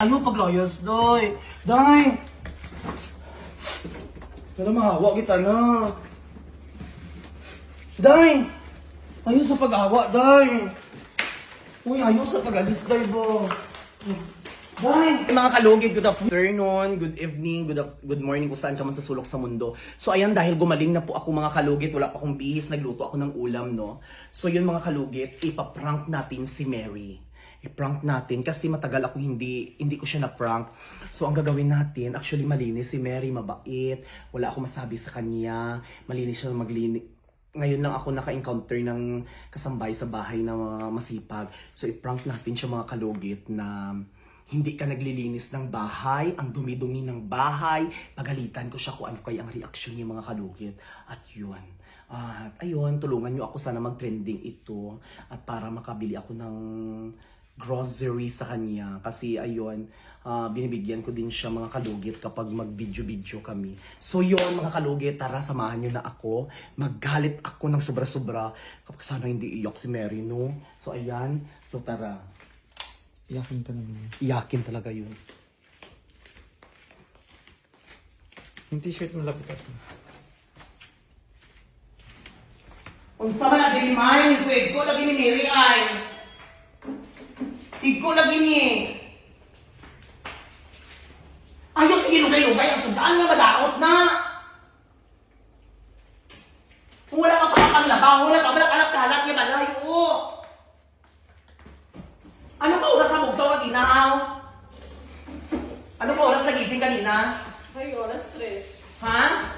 Ayaw paglayas, day. Day! Pero mahawa kita na. Day! Ayaw sa pag-awa, day. Uy, ayaw sa pag-alis, day, bo. Day! Mga kalugid, good afternoon, good evening, good good morning kung saan ka man sa sulok sa mundo. So ayan, dahil gumaling na po ako mga kalugit, wala pa akong bihis, nagluto ako ng ulam, no? So yun mga kalugit, ipaprank natin si Mary. I-prank natin kasi matagal ako hindi hindi ko siya na-prank. So ang gagawin natin, actually malinis si Mary, mabait. Wala ako masabi sa kanya. Malinis siya maglinis. Ngayon lang ako naka-encounter ng kasambay sa bahay na masipag. So i-prank natin siya mga kalugit na hindi ka naglilinis ng bahay, ang dumi-dumi ng bahay, pagalitan ko siya kung ano kaya ang reaksyon niya mga kalugit. At yun. At ayun, tulungan niyo ako sana mag-trending ito at para makabili ako ng grocery sa kanya kasi ayun, ah, binibigyan ko din siya mga kalugit kapag mag-video-video kami. So yun mga kalugit, tara samahan niyo na ako. Maggalit ako ng sobra-sobra kapag sana hindi iyak si Mary, no? So ayan, so tara. Iyakin ka naman. Iyakin talaga yun. Yung t-shirt mo lapit ako. Unsa man ang dilimay, ni Kuwig ko lagi ni Mary ay. Igko lagi ni. Ayos sige lugay-lugay ang sundaan nga madaot na. Kung wala ka pa kang labaw, wala ka ba kalat-kalat nga malayo. Ano ka oras sa mugtaw ka ginaw? Ano ka oras sa gising kanina? Ay, oras tres. Ha?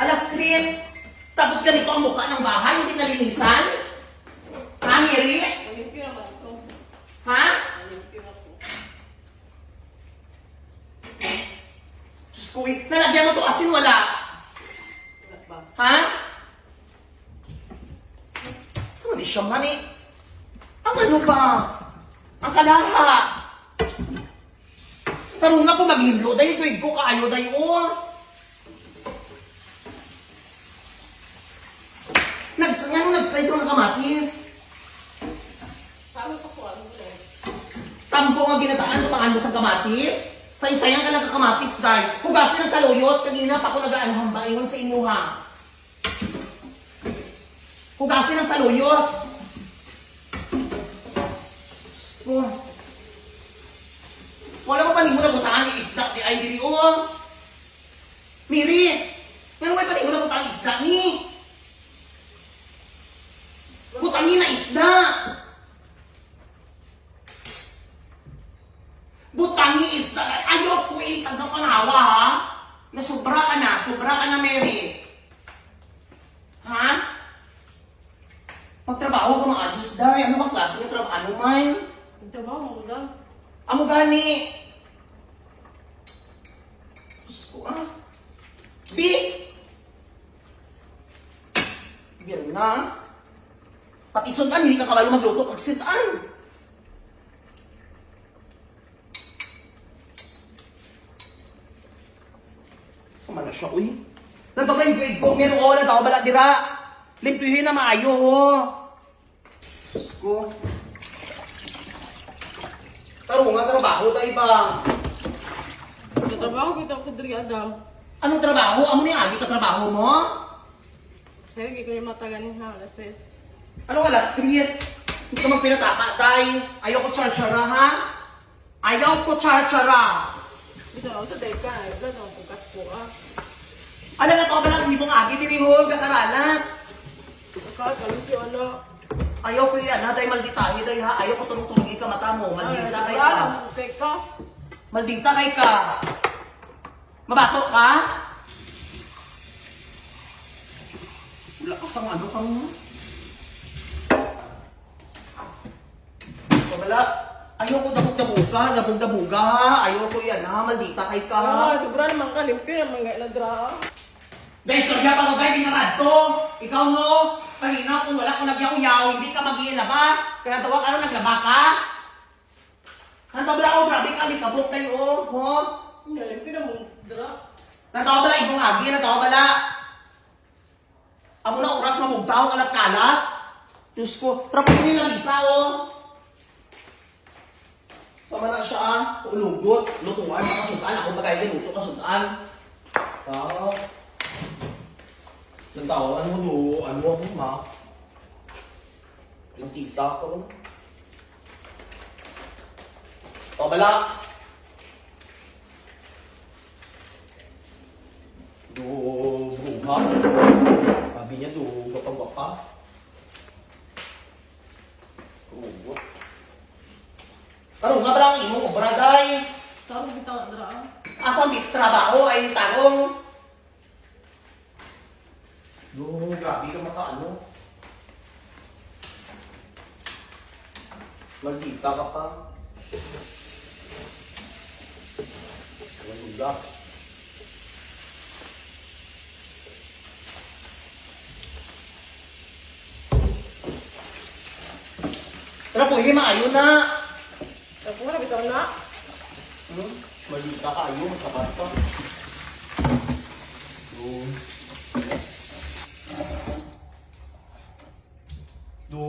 Alas 3, tapos ganito ang mukha ng bahay, hindi nalinisan? Ha, Miri? Ha? Na. Diyos ko, nalagyan mo to asin wala. Ha? Saan ni siya man eh? Ang ano ba? Ang kalaha. Tarong nga po maghimlo, dahil tuwid ko kaayo dahil o. Nags, nga nung nag-slice ng kamatis. Sabi ko po, ano ulit? Tampo nga ginataan, tumangan mo sa kamatis. Sayang-sayang ka lang ka kamatis, dahil. Hugasin ang saluyot, kanina pa ako nag-aanhang baingon sa inyo, ha? Hugasin ang saluyot. Oh. Wala mo paningo na butangan ni isda ni ay diri oh. Miri, nga may paningo na butangan isda ni. Butangi na isda. Butangi isda. Ayaw ko eh, tagdang panawa ha. Nasubra ka na, sobra ka na Mary. Ha? Magtrabaho ka maayos dahil. Ano bang klase ng trabaho? Ano man? Ang trabaho mo lang. Amo gani. Diyos ko ah. B! Biro na. Pati sundan, hindi ka kabalo magluto pag sintaan. Sama na siya, uy. Nagdoblay grade ko, meron ko, nagkakabala dira. Limpihin na maayo, ho. Diyos ko. Taro nga, trabaho tayo ba? Sa trabaho kita ko diri Adam. Anong trabaho? Amo ni agi ka trabaho mo? Kaya hindi ko yung mataganin ha, alas tres. Anong alas 3? Hindi ka man pinataka, tay. Ayaw ko charchara, ha? Ayaw ko charchara. Ito ako sa day ka, ay vlog ang pukas po ah. Alam na to ka lang, ibong agi, dirihol, kakaralat. Ikaw, kalusi ano. Ayaw ko yan, ha? Dahil maldita, day, ha? Ayaw ko tulong-tulong ka mata mo. Maldita kay ka. Okay ka. Maldita kay ka. Mabato ka? Wala ka sa ano kang... Wala. Ayaw ko dabog-dabuga, dabog-dabuga ha. Ayaw ko yan ha, maldita kay ka. Ah, sobra naman ka, limpyo naman nga iladra. Dahil sorya pa ko tayo dinarad to. Ikaw no, kanina kung wala ko nagyaw-yaw, hindi ka mag-iilaba. Kaya tawa ka na naglaba ka. Nantabla ko, grabe ka, di kabok tayo, oh. Ho? Hindi, limpyo naman dra. Natawa bala, ibong agi, natawa bala. Amo na oras mamugtaw, kalat-kalat. Diyos ko, pero pwede nila isa, oh. Sama na siya ah. Ulugot. Lutuan. Makasudan. Ako bagay din. Luto kasudan. Ah. Nantawan mo do. Ano ako ma? Prinsisa ko. O bala. Do buka. Sabi niya do gapa-gapa. Oo. Ano nga ba lang imo obra day? Tarong bitaw dra. ah. Asa may trabaho ay tarong. Do, grabe ka makaano. Maldita ka pa. Walang Tara po, hima, ayun na. Ako na bitaw na. Hmm? Maldita ka, ayun, sapat pa. Do. Do.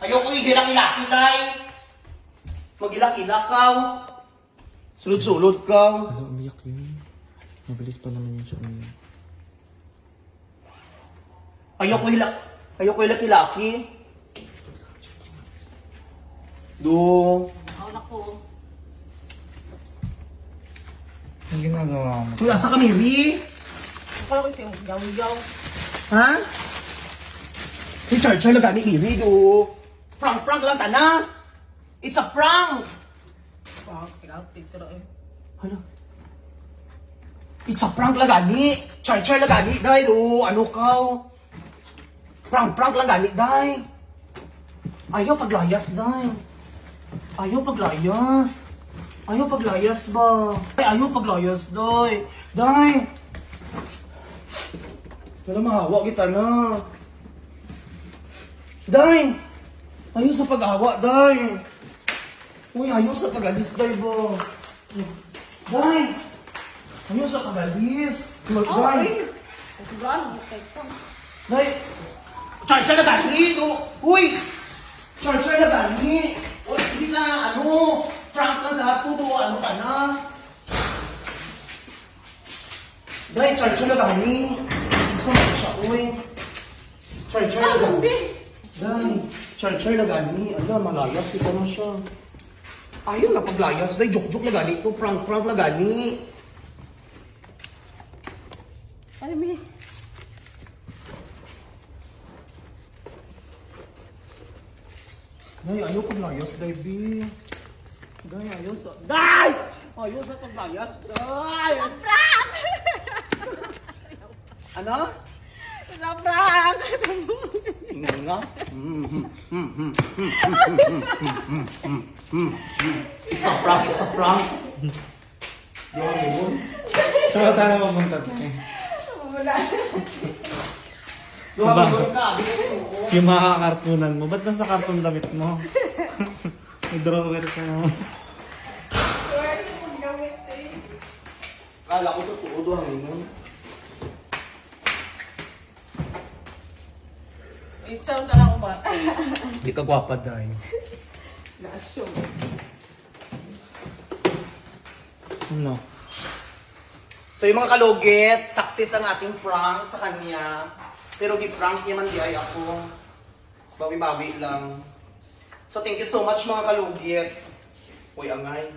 Ayoko ihilak-ilaki, day. Mag-ilak-ilak ka. Sulod-sulod ka. Ano, umiyak yun. Mabilis pa naman yun siya umiyak. Ayoko hilak. Ayoko hilak-ilaki. Do. Ako na ko. Ang ginagawa mo? Kung asa ka, Mary? Ako ko siya gaw-gaw. Ha? Hey, Char-Char na gani, Mary, do. Prank-prank lang, tana. It's a prank. Ano? It's a prank lang gani. Char-char lang gani, day. Do, ano ka? Prank-prank lang gani, day. Ayaw paglayas, day. Ayaw paglayas. Ayaw paglayas ba? Ay, ayaw paglayas, day. Day. Pero mahawa kita na. Day. Ayaw sa pag-awa, day. Uy, ayaw sa pag-alis, day? Day! Ayaw sa pag-alis. Oh, Day! ay. Sobrang kay ko. Day! Char-char na do- Uy! Char-char na gani! Uy, hindi na, ano, prank na lahat po to, ano ka na? Day, char-char na! Isa mo siya, uy. Char-char na gani. Day, char-char na gani. Ala, malayas kita na siya. Ayaw na paglayas. Day, joke-joke na gani. to prank-prank na gani. Ano mi? Day, ayaw paglayas, Day, B. Day, ayaw sa... Day! Ayaw sa paglayas, Day! Ano? Sobrang! Nga. It's a prank, it's a prank. Yung yun. Saka sana mapunta to. Yung Ba? yun ka. Oo. Yung mga kartunan mo, ba't nasa karton damit mo? May drawer ka na. Kala ko totoo doon yun. Itsaw na lang umate. Hindi ka gwapa, Day. Na-assume. Ano? So yung mga kalugit, success ang ating prank sa kanya. Pero gi-prank niya man di ay ako. Bawi-bawi lang. So thank you so much mga kalugit. Uy, angay.